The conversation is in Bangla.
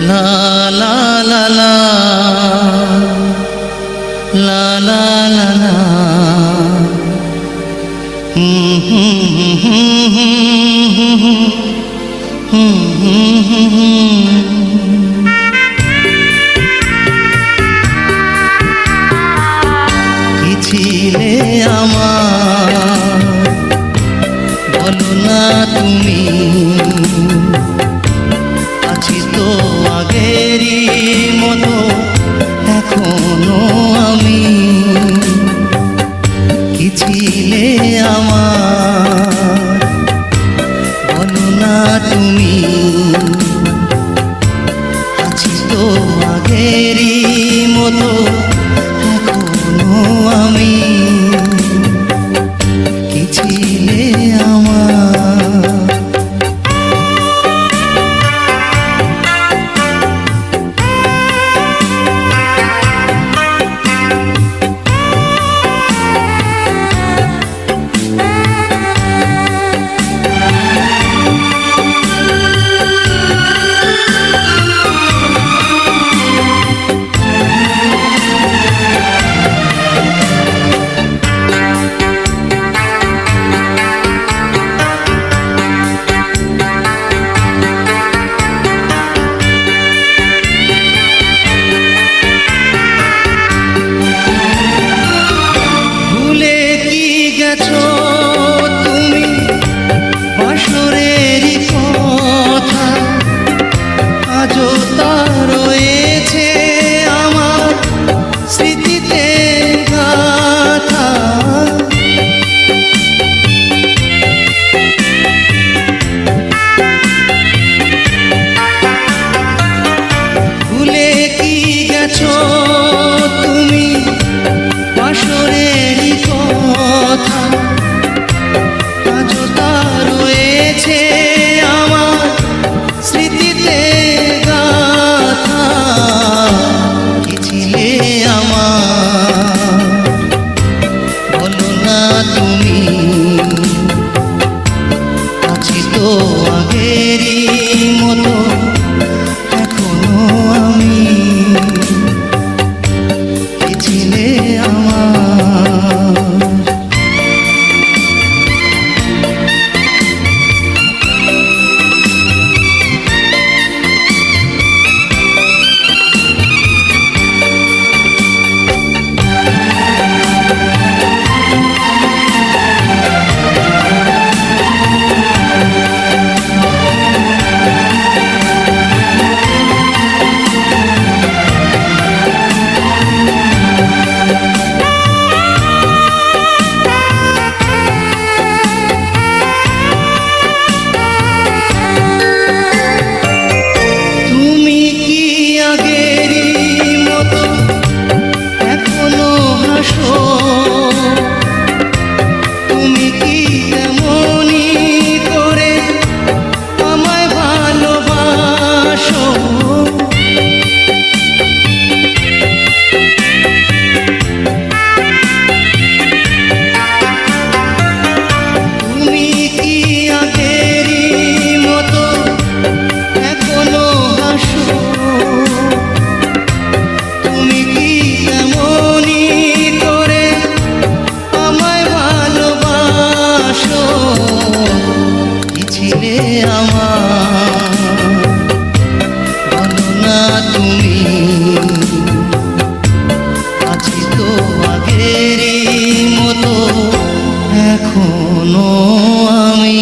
লা আমার? বলো না তুমি মতো এখনও আমি কি ছিলে আমার? না তুমি আছি তো আগেরই মতো এখনও আমি এখনও আমি